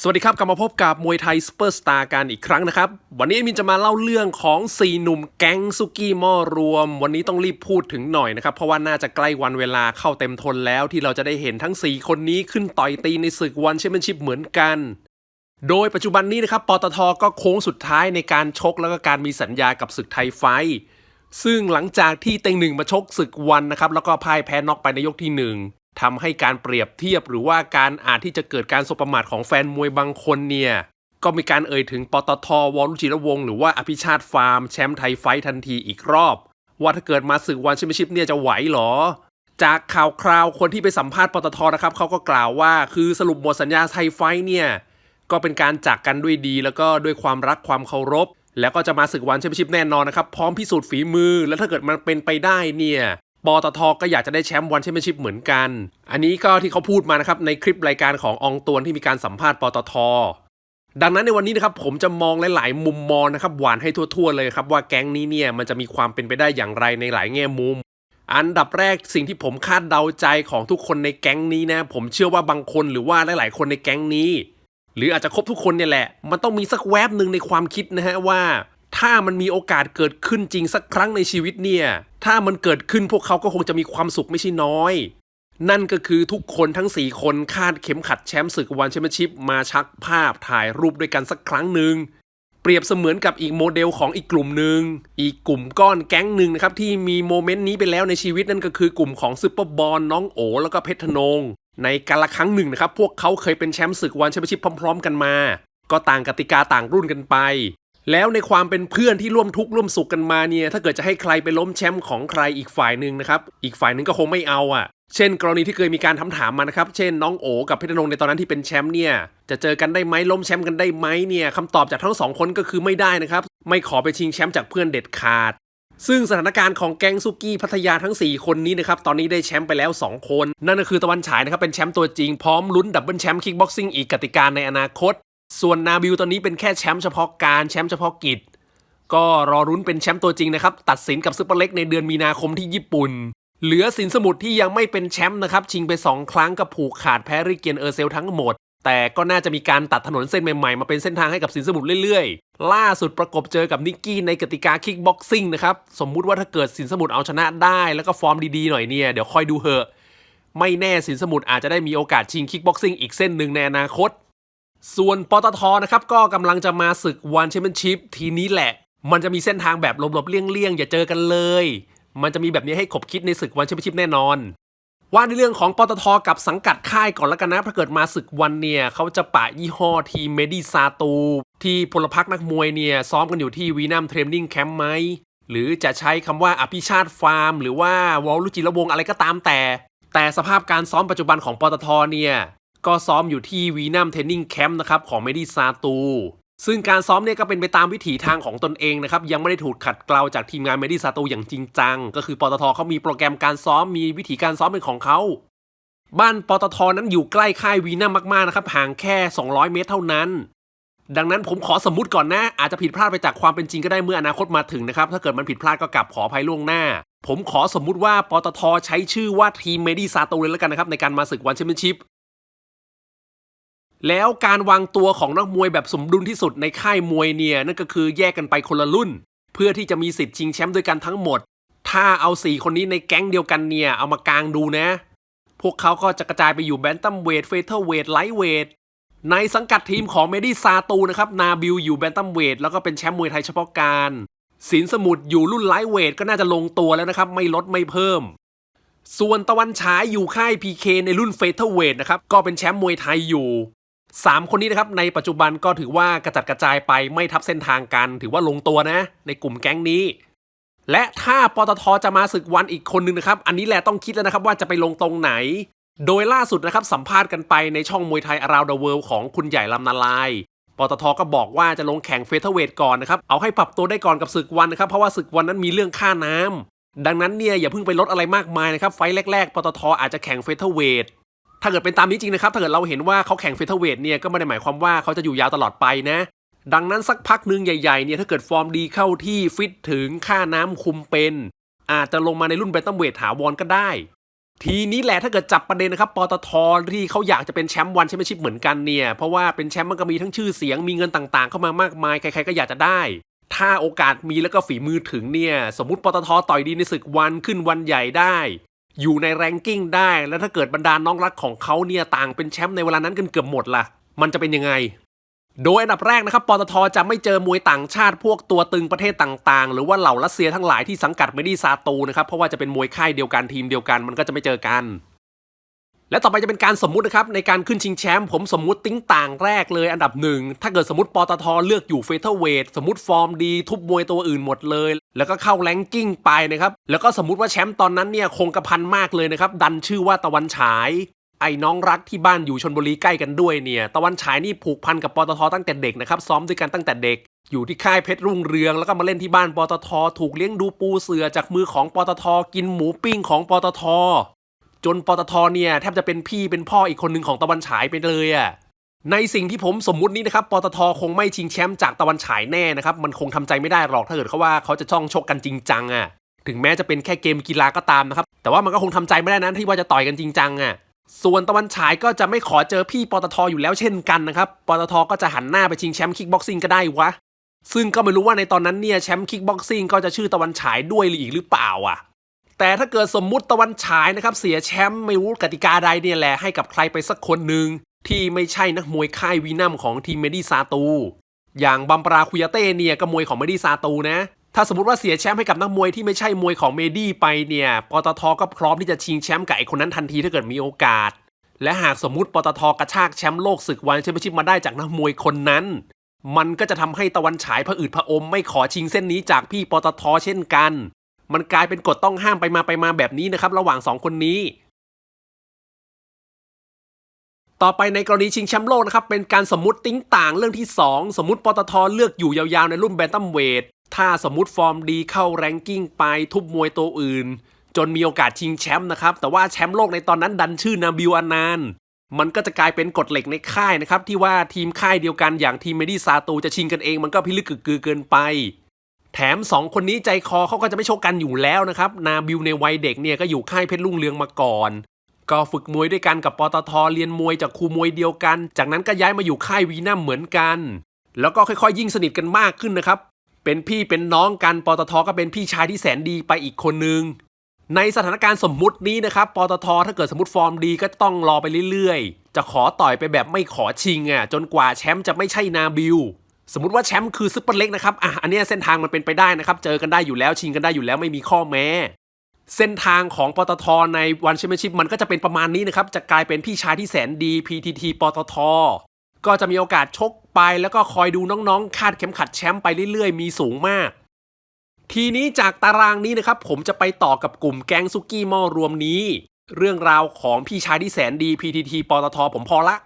สวัสดีครับ กลับมาพบกับมวยไทยซูเปอร์สตาร์กันอีกครั้งนะครับ วันนี้มินจะมาเล่าเรื่องของ 4 หนุ่มแก๊งซุกี้หม้อรวม วันนี้ต้องรีบพูดถึงหน่อยนะครับ เพราะว่าน่าจะใกล้วันเวลาเข้าเต็มทนแล้วที่เราจะได้เห็นทั้ง 4 คนนี้ขึ้นต่อยตีในศึกวันแชมเปี้ยนชิพเหมือนกัน โดยปัจจุบันนี้นะครับปตทก็โค้งสุดท้ายในการชกแล้วก็การมีสัญญากับศึกไทยไฟซึ่งหลังจากที่เต็งหนึ่งมาชกศึกวันนะครับแล้วก็พ่ายแพ้น็อกไปในยกที่หนึ่งทำให้การเปรียบเทียบหรือว่าการอาจที่จะเกิดการสบประมาทของแฟนมวยบางคนเนี่ย ก็มีการเอ่ยถึงปตทวรุจิรวงศ์หรือว่าอภิชาติฟาร์มแชมป์ไทยไฟท์ทันทีอีกรอบ ว่าถ้าเกิดมาศึกวันแชมเปี้ยนชิพเนี่ยจะไหวหรอ จากข่าวคราวคนที่ไปสัมภาษณ์ปตทนะครับเขาก็กล่าวว่าคือสรุปหมดสัญญาไทยไฟท์เนี่ยก็เป็นการจากกันด้วยดี แล้วก็ด้วยความรักความเคารพ แล้วก็จะมาศึกวันแชมเปี้ยนชิพแน่นอนนะครับ พร้อมพิสูจน์ฝีมือ แล้วถ้าเกิดมันเป็นไปได้เนี่ย ปตทก็อยากจะได้แชมป์วันแชมเปี้ยนชิพเหมือนกัน อันนี้ก็ที่เขาพูดมานะครับในคลิปรายการขององตวนที่มีการสัมภาษณ์ปตท ดังนั้นในวันนี้นะครับผมจะมองหลาย ๆ มุมมองนะครับหวานให้ทั่ว ๆ เลยครับว่าแก๊งนี้เนี่ยมันจะมีความเป็นไปได้อย่างไรในหลายแง่มุม อันดับแรกสิ่งที่ผมคาดเดาใจของทุกคนในแก๊งนี้นะผมเชื่อว่าบางคนหรือว่าหลาย ๆ คนในแก๊งนี้ หรืออาจจะครบทุกคนเนี่ยแหละ มันต้องมีสักแวบหนึ่งในความคิดนะฮะว่า ถ้ามันมีโอกาสเกิดขึ้นจริงสักครั้งในชีวิตเนี่ย ถ้ามันเกิดขึ้นพวกเขาก็คงจะมีความสุขไม่ใช่น้อย นั่นก็คือทุกคนทั้ง 4 คนคาดเข็มขัดแชมป์ศึกวันแชมเปี้ยนชิพมาชักภาพถ่ายรูปด้วยกันสักครั้งหนึ่งเปรียบเสมือนกับอีกโมเดลของอีกกลุ่มหนึ่งอีกกลุ่มก้อนแก๊งหนึ่งนะครับที่มีโมเมนต์นี้ไปแล้วในชีวิตนั่นก็คือกลุ่มของซุปเปอร์บอลน้องโอแล้วก็เพชรธนง ในกาละครั้งหนึ่งนะครับพวกเขาเคยเป็นแชมป์ศึกวันแชมเปี้ยนชิพพร้อม ๆ กันมา ก็ต่างกติกาต่างรุ่นกันไป แล้วในความเป็นเพื่อนที่ร่วมทุกข์ร่วมสุขกันมาเนี่ย ถ้าเกิดจะให้ใครไปล้มแชมป์ของใครอีกฝ่ายหนึ่งนะครับ อีกฝ่ายหนึ่งก็คงไม่เอาอะ เช่น กรณีที่เคยมีการถามถามมานะครับ เช่น น้องโอกับเพชรนงในตอนนั้นที่เป็นแชมป์เนี่ย จะเจอกันได้ไหมล้มแชมป์กันได้ไหมเนี่ยคำตอบจากทั้งสองคนก็คือไม่ได้นะครับ ไม่ขอไปชิงแชมป์จากเพื่อนเด็ดขาดซึ่งสถานการณ์ของแก๊งซุกี้พัทยาทั้ง 4 คนนี้นะครับ ตอนนี้ได้แชมป์ไปแล้ว 2 คน นั่นก็คือตะวันฉายนะครับ เป็นแชมป์ตัวจริงพร้อมลุ้นดับเบิลแชมป์คิกบ็อกซิ่งอีกกติกาในอนาคต ส่วนนาบิลตอนนี้เป็นแค่แชมป์เฉพาะการแชมป์เฉพาะกิจ ก็รอรุ้นเป็นแชมป์ตัวจริงนะครับ ตัดสินกับซุปเปอร์เล็กในเดือนมีนาคมที่ญี่ปุ่น เหลือสินสมุทรที่ยังไม่เป็นแชมป์นะครับ ชิงไป 2 ครั้งกับผูกขาดแพ้ริเกียนเออร์เซลทั้งหมด แต่ก็น่าจะมีการตัดถนนเส้นใหม่ๆ มาเป็นเส้นทางให้กับสินสมุทรเรื่อยๆ ล่าสุดประกบเจอกับนิกกี้ในกติกาคิกบ็อกซิ่งนะครับสมมุติว่าถ้าเกิดสินสมุทรเอาชนะได้แล้วก็ฟอร์มดีๆหน่อยเนี่ยเดี๋ยวคอยดูเหอะไม่แน่สินสมุทรอาจจะได้มีโอกาสชิงคิกบ็อกซิ่งอีกเส้นหนึ่งในอนาคต ส่วนปตทนะครับก็กำลังจะมาศึกวันแชมเปี้ยนชิพทีนี้แหละ มันจะมีเส้นทางแบบหลบๆเลี่ยงๆอย่าเจอกันเลย มันจะมีแบบนี้ให้ขบคิดในศึกวันแชมเปี้ยนชิพแน่นอน ว่าในเรื่องของปตทกับสังกัดค่ายก่อนแล้วกันนะถ้าเกิดมาศึกวันเนี่ยเขาจะปะยี่ห้อทีมเมดิซาตูที่พลพรรคนักมวยเนี่ยซ้อมกันอยู่ที่วีนัมเทรนนิ่งแคมป์ไหมหรือจะใช้คำว่าอภิชาติฟาร์ม หรือว่าวอลลุจิรวงอะไรก็ตามแต่ แต่สภาพการซ้อมปัจจุบันของปตทเนี่ย ก็ซ้อมอยู่ที่วีนัมเทนนิ่งแคมป์นะครับของเมดิซาตู ซึ่งการซ้อมเนี่ยก็เป็นไปตามวิถีทางของตนเองนะครับ ยังไม่ได้ถูกขัดเกลาจากทีมงานเมดิซาตูอย่างจริงจัง ก็คือปตทเขามีโปรแกรมการซ้อมมีวิธีการซ้อมเป็นของเขาบ้านปตทนั้นอยู่ใกล้ค่ายวีนัมมากๆนะครับห่างแค่ 200 เมตรเท่านั้น ดังนั้นผมขอสมมติก่อนนะ อาจจะผิดพลาดไปจากความเป็นจริงก็ได้เมื่ออนาคตมาถึงนะครับ ถ้าเกิดมันผิดพลาดก็กลับขออภัยล่วงหน้า ผมขอสมมุติว่าปตทใช้ชื่อว่าทีมเมดิซาตูเลยแล้วกันนะครับ ในการมาศึกวันแชมเปี้ยนชิพ แล้วการวางตัวของนักมวยแบบสมดุลที่สุดในค่ายมวยเนี่ยนั่นก็คือแยกกันไปคนละรุ่น เพื่อที่จะมีสิทธิ์ชิงแชมป์ด้วยกันทั้งหมด ถ้าเอาสี่คนนี้ในแก๊งเดียวกันเนี่ยเอามากางดูนะ พวกเขาก็จะกระจายไปอยู่แบนตัมเวทเฟเธอร์เวทไลท์เวทในสังกัดทีมของเมดิซาตูนะครับนาบิลอยู่แบนตัมเวทแล้วก็เป็นแชมป์มวยไทยเฉพาะการสินสมุทรอยู่รุ่นไลท์เวทก็น่าจะลงตัวแล้วนะครับ ไม่ลดไม่เพิ่ม ส่วนตะวันฉายอยู่ค่าย PK ในรุ่นเฟเธอร์เวทนะครับ ก็เป็นแชมป์มวยไทยอยู่ สามคนนี้นะครับในปัจจุบันก็ถือว่ากระจัดกระจายไปไม่ทับเส้นทางกัน ถือว่าลงตัวนะ ในกลุ่มแก๊งนี้ และถ้าปตทจะมาศึกวันอีกคนนึงนะครับอันนี้แหละต้องคิดแล้วนะครับว่าจะไปลงตรงไหน โดยล่าสุดนะครับสัมภาษณ์กันไปในช่องมวยไทย Around the World ของคุณใหญ่ลำนาลายปตทก็บอกว่าจะลงแข่งเฟเธอร์เวทก่อนนะครับเอาให้ปรับตัวได้ก่อนกับศึกวันนะครับเพราะว่าศึกวันนั้นมีเรื่องค่าน้ำดังนั้นเนี่ยอย่าเพิ่งไปลดอะไรมากมายนะครับไฟแรกๆปตทอาจจะแข่งเฟเธอร์เวท ถ้าเกิดเป็นตามนี้จริงนะครับ ถ้าเกิดเราเห็นว่าเขาแข่งเฟเธอร์เวทเนี่ย ก็ไม่ได้หมายความว่าเขาจะอยู่ยาวตลอดไปนะ ดังนั้นสักพักหนึ่งใหญ่ๆ เนี่ย ถ้าเกิดฟอร์มดีเข้าที่ฟิตถึงค่าน้ำคุมเป็น อาจจะลงมาในรุ่นแบนตัมเวทถาวรก็ได้ ทีนี้แหละถ้าเกิดจับประเด็นนะครับ ปตทที่เขาอยากจะเป็นแชมป์วันแชมเปี้ยนชิพเหมือนกันเนี่ย เพราะว่าเป็นแชมป์มันก็มีทั้งชื่อเสียง มีเงินต่างๆ เข้ามามากมาย ใครๆ ก็อยากจะได้ ถ้าโอกาสมีแล้วก็ฝีมือถึงเนี่ย สมมติปตทต่อยดีในศึกวันขึ้นวันใหญ่ได้ อยู่ในแรงกิ้งได้ แล้วถ้าเกิดบรรดาน้องรักของเขาเนี่ยต่างเป็นแชมป์ในเวลานั้นกันเกือบหมดล่ะ มันจะเป็นยังไง โดยอันดับแรกนะครับปตทจะไม่เจอมวยต่างชาติพวกตัวตึงประเทศต่าง ๆ หรือว่าเหล่ารัสเซียทั้งหลายที่สังกัดไม่ดีซาตูนะครับเพราะว่าจะเป็นมวยค่ายเดียวกันทีมเดียวกัน มันก็จะไม่เจอกัน และต่อไปจะเป็นการสมมุตินะครับในการขึ้นชิงแชมป์ผมสมมุติติ้งต่างแรกเลยอันดับหนึ่งถ้าเกิดสมมติปตทเลือกอยู่เฟเธอร์เวทสมมติฟอร์มดี ทุบมวยตัวอื่นหมดเลย แล้วก็เข้าแรงกิ้งไปนะครับแล้วก็สมมติว่าแชมป์ตอนนั้นเนี่ยคงกระพันมากเลยนะครับดันชื่อว่าตะวันฉายไอ้น้องรักที่บ้านอยู่ชนบุรีใกล้กันด้วยเนี่ย ตะวันฉายนี่ผูกพันกับปตทตั้งแต่เด็กนะครับ ซ้อมด้วยกันตั้งแต่เด็ก อยู่ที่ค่ายเพชรรุ่งเรือง แล้วก็มาเล่นที่บ้านปตท ถูกเลี้ยงดูปูเสือจากมือของปตท กินหมูปิ้งของปตท จนปตทเนี่ยแทบจะเป็นพี่เป็นพ่ออีกคนหนึ่งของตะวันฉายไปเลยอะ่ะในสิ่งที่ผมสมมุตินี้นะครับ ปตทคงไม่ชิงแชมป์จากตะวันฉายแน่นะครับ มันคงทำใจไม่ได้หรอกถ้าเกิดเขาว่าเขาจะจ้องชกกันจริงจังอะ ถึงแม้จะเป็นแค่เกมกีฬาก็ตามนะครับ แต่ว่ามันก็คงทำใจไม่ได้นะที่ว่าจะต่อยกันจริงจังอะ ส่วนตะวันฉายก็จะไม่ขอเจอพี่ปตทอยู่แล้วเช่นกันนะครับ ปตทก็จะหันหน้าไปชิงแชมป์คิกบ็อกซิ่งก็ได้วะ ซึ่งก็ไม่รู้ว่าในตอนนั้นเนี่ยแชมป์คิกบ็อกซิ่งก็จะชื่อตะวันฉายด้วยหรืออีกหรือเปล่าอะ แต่ถ้าเกิดสมมุติตะวันฉายนะครับเสียแชมป์ไม่รู้กติกาใดเนี่ยแหละให้กับใครไปสักคนหนึ่งที่ไม่ใช่นักมวยค่ายวีนัมของทีมเมดี้ซาตู อย่างบัมปราคุยาเต้เนี่ยก็มวยของเมดี้ซาตูนะ ถ้าสมมติว่าเสียแชมป์ให้กับนักมวยที่ไม่ใช่มวยของเมดี้ไปเนี่ยปตทก็พร้อมที่จะชิงแชมป์กับไอ้คนนั้นทันทีถ้าเกิดมีโอกาส และหากสมมติปตทกระชากแชมป์โลกศึกวันแชมเปี้ยนชิพมาได้จากนักมวยคนนั้น มันก็จะทำให้ตะวันฉายผะอืดผะอมไม่ขอชิงเส้นนี้จากพี่ปตทเช่นกัน มันกลายเป็นกฎต้องห้ามไปมาไปมาแบบนี้นะครับ ระหว่างสองคนนี้ ต่อไปในกรณีชิงแชมป์โลกนะครับ เป็นการสมมติติ้งต่างเรื่องที่ 2 สมมติปตทเลือกอยู่ยาวๆในรุ่นแบนตัมเวทถ้าสมมติฟอร์มดีเข้าแรงกิ้งไปทุบมวยตัวอื่น จนมีโอกาสชิงแชมป์นะครับ แต่ว่าแชมป์โลกในตอนนั้นดันชื่อนาบิวอานานมันก็จะกลายเป็นกฎเหล็กในค่ายนะครับ ที่ว่าทีมค่ายเดียวกันอย่างทีมเมดี้ซาตูจะชิงกันเองมันก็พิลึกกึกกือเกินไป แถม 2 คนนี้ใจคอเขาก็จะไม่ชกกันอยู่แล้วนะครับ นาบิวในวัยเด็กเนี่ยก็อยู่ค่ายเพชรลุ่งเรืองมาก่อน ก็ฝึกมวยด้วยกันกับปตทเรียนมวยจากครูมวยเดียวกัน จากนั้นก็ย้ายมาอยู่ค่ายวีนัมเหมือนกัน แล้วก็ค่อยๆ ยิ่งสนิทกันมากขึ้นนะครับ เป็นพี่เป็นน้องกันปตทก็เป็นพี่ชายที่แสนดีไปอีกคนนึง ในสถานการณ์สมมุตินี้นะครับปตทถ้าเกิดสมมติฟอร์มดีก็ต้องรอไปเรื่อยๆ จะขอต่อยไปแบบไม่ขอชิงอะจนกว่าแชมป์จะไม่ใช่นาบิว สมมติว่าแชมป์คือซุปเปอร์เล็กนะครับ อะ อันนี้เส้นทางมันเป็นไปได้นะครับ เจอกันได้อยู่แล้ว ชิงกันได้อยู่แล้วไม่มีข้อแม้ เส้นทางของปตทในวันแชมเปี้ยนชิพมันก็จะเป็นประมาณนี้นะครับ จะกลายเป็นพี่ชายที่แสนดี PTT ปตท ก็จะมีโอกาสชกไปแล้วก็คอยดูน้องๆ คาดเข็มขัดแชมป์ไปเรื่อยๆ มีสูงมาก ทีนี้จากตารางนี้นะครับ ผมจะไปต่อกับกลุ่มแก๊งซุกี้หม้อรวมนี้ เรื่องราวของพี่ชายที่แสนดี PTT ปตท ผมพอละ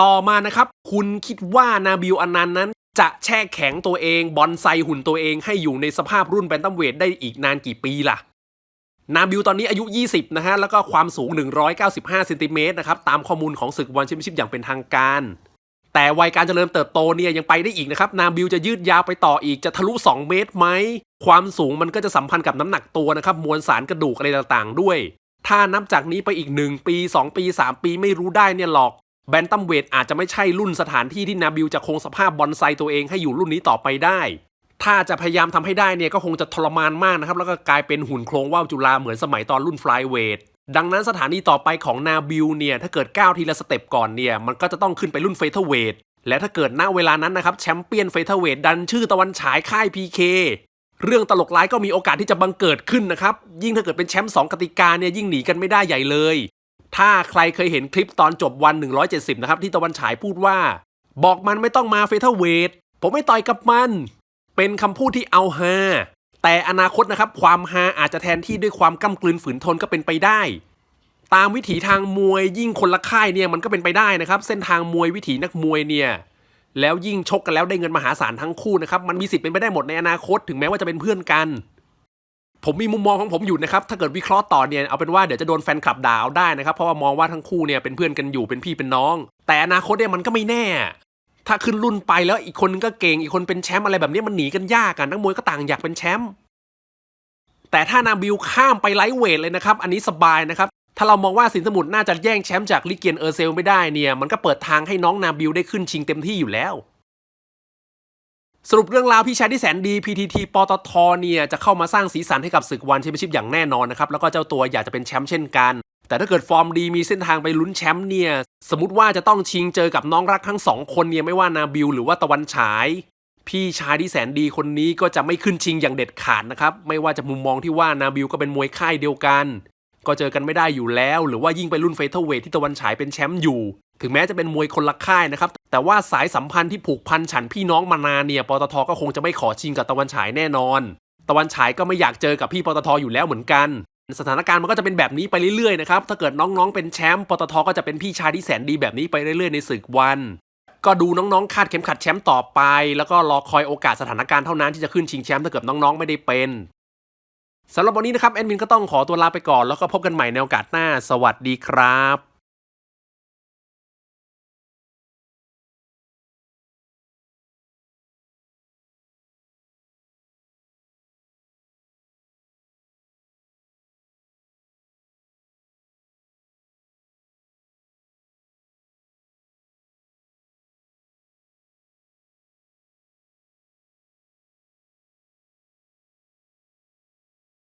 ต่อมานะครับ คุณคิดว่านาบิวอนันต์นั้น จะแช่แข็งตัวเองบอนไซหุ่นตัวเองให้อยู่ในสภาพรุ่นแบนตัมเวทได้อีกนานกี่ปีล่ะ นาบิวตอนนี้อายุ 20 นะฮะ แล้วก็ความสูง 195 เซนติเมตรนะครับ ตามข้อมูลของศึกวันแชมเปี้ยนชิพอย่างเป็นทางการ แต่วัยการเจริญเติบโตเนี่ยยังไปได้อีกนะครับ นาบิวจะยืดยาวไปต่ออีกจะทะลุ 2 เมตรไหม ความสูงมันก็จะสัมพันธ์กับน้ำหนักตัวนะครับ มวลสารกระดูกอะไรต่างๆ ด้วย ถ้านับจากนี้ไปอีก 1 ปี 2 ปี 3 ปีไม่รู้ได้เนี่ยหรอก แบนตัมเวทอาจจะไม่ใช่รุ่นสถานที่ที่นาบิวจะคงสภาพบอนไซตัวเองให้อยู่รุ่นนี้ต่อไปได้ ถ้าจะพยายามทำให้ได้เนี่ยก็คงจะทรมานมากนะครับ แล้วก็กลายเป็นหุ่นโครงว่าวจุฬาเหมือนสมัยตอนรุ่นฟลายเวทดังนั้นสถานีต่อไปของนาบิวเนี่ยถ้าเกิดก้าวทีละสเต็ปก่อนเนี่ยมันก็จะต้องขึ้นไปรุ่นเฟเธอร์เวทและถ้าเกิดณเวลานั้นนะครับแชมเปี้ยนเฟเธอร์เวทดันชื่อตะวันฉายค่าย PK เรื่องตลกร้ายก็มีโอกาสที่จะบังเกิดขึ้นนะครับยิ่งถ้าเกิดเป็นแชมป์2กติกาเนี่ยยิ่งหนีกันไม่ได้ใหญ่เลย ถ้าใครเคยเห็นคลิปตอนจบวัน 170 นะครับ ที่ตะวันฉายพูดว่า บอกมันไม่ต้องมาเฟเธอร์เวทผมไม่ต่อยกับมัน เป็นคำพูดที่เอาฮาแต่อนาคตนะครับ ความฮาอาจจะแทนที่ด้วยความก้ากลืนฝืนทนก็เป็นไปได้ ตามวิถีทางมวยยิ่งคนละค่ายเนี่ยมันก็เป็นไปได้นะครับ เส้นทางมวยวิถีนักมวยเนี่ยแล้วยิ่งชกกันแล้วได้เงินมหาศาลทั้งคู่นะครับมันมีสิทธิ์เป็นไปได้หมดในอนาคตถึงแม้ว่าจะเป็นเพื่อนกัน ผมมีมุมมองของผมอยู่นะครับ ถ้าเกิดวิเคราะห์ต่อเนี่ย เอาเป็นว่าเดี๋ยวจะโดนแฟนคลับด่าได้นะครับ เพราะว่ามองว่าทั้งคู่เนี่ยเป็นเพื่อนกันอยู่เป็นพี่เป็นน้อง แต่อนาคตเนี่ยมันก็ไม่แน่ ถ้าขึ้นรุ่นไปแล้วอีกคนนึงก็เก่งอีกคนเป็นแชมป์อะไรแบบนี้มันหนีกันยากกันนักมวยก็ต่างอยากเป็นแชมป์แต่ถ้านาบิวข้ามไปไลท์เวทเลยนะครับ อันนี้สบายนะครับ ถ้าเรามองว่าสินสมุทรน่าจะแย่งแชมป์จากลิเกียนเออร์เซลไม่ได้เนี่ย มันก็เปิดทางให้น้องนาบิลได้ขึ้นชิงเต็มที่อยู่แล้ว สรุปเรื่องราวพี่ชายที่แสนดี PTT ปตทเนี่ยจะเข้ามาสร้างสีสันให้กับศึกวันแชมเปี้ยนชิพอย่างแน่นอนนะครับแล้วก็เจ้าตัวอยากจะเป็นแชมป์เช่นกัน แต่ถ้าเกิดฟอร์มดีมีเส้นทางไปลุ้นแชมป์เนี่ยสมมติว่าจะต้องชิงเจอกับน้องรักทั้งสองคนเนี่ยไม่ว่านาบิลหรือว่าตะวันฉาย พี่ชายที่แสนดีคนนี้ก็จะไม่ขึ้นชิงอย่างเด็ดขาดนะครับไม่ว่าจะมุมมองที่ว่านาบิลก็เป็นมวยค่ายเดียวกัน ก็เจอกันไม่ได้อยู่แล้ว หรือว่ายิ่งไปรุ่นเฟเธอร์เวทที่ตะวันฉายเป็นแชมป์อยู่ ถึงแม้จะเป็นมวยคนละค่ายนะครับ แต่ว่าสายสัมพันธ์ที่ผูกพันฉันพี่น้องมานานเนี่ยปตทก็คงจะไม่ขอชิงกับตะวันฉายแน่นอน ตะวันฉายก็ไม่อยากเจอกับพี่ปตทอยู่แล้วเหมือนกัน สถานการณ์มันก็จะเป็นแบบนี้ไปเรื่อยๆนะครับถ้าเกิดน้องๆเป็นแชมป์ปตทก็จะเป็นพี่ชายที่แสนดีแบบนี้ไปเรื่อยๆในศึกวันก็ดูน้องๆคาดเข็มขัดแชมป์ต่อไป แล้วก็รอคอยโอกาสสถานการณ์เท่านั้นที่จะขึ้นชิงแชมป์ถ้าเกิดน้องๆไม่ได้เป็น สำหรับวันนี้นะครับแอดมินก็ต้องขอตัวลาไปก่อนแล้วก็พบกันใหม่ในโอกาสหน้า สวัสดีครับ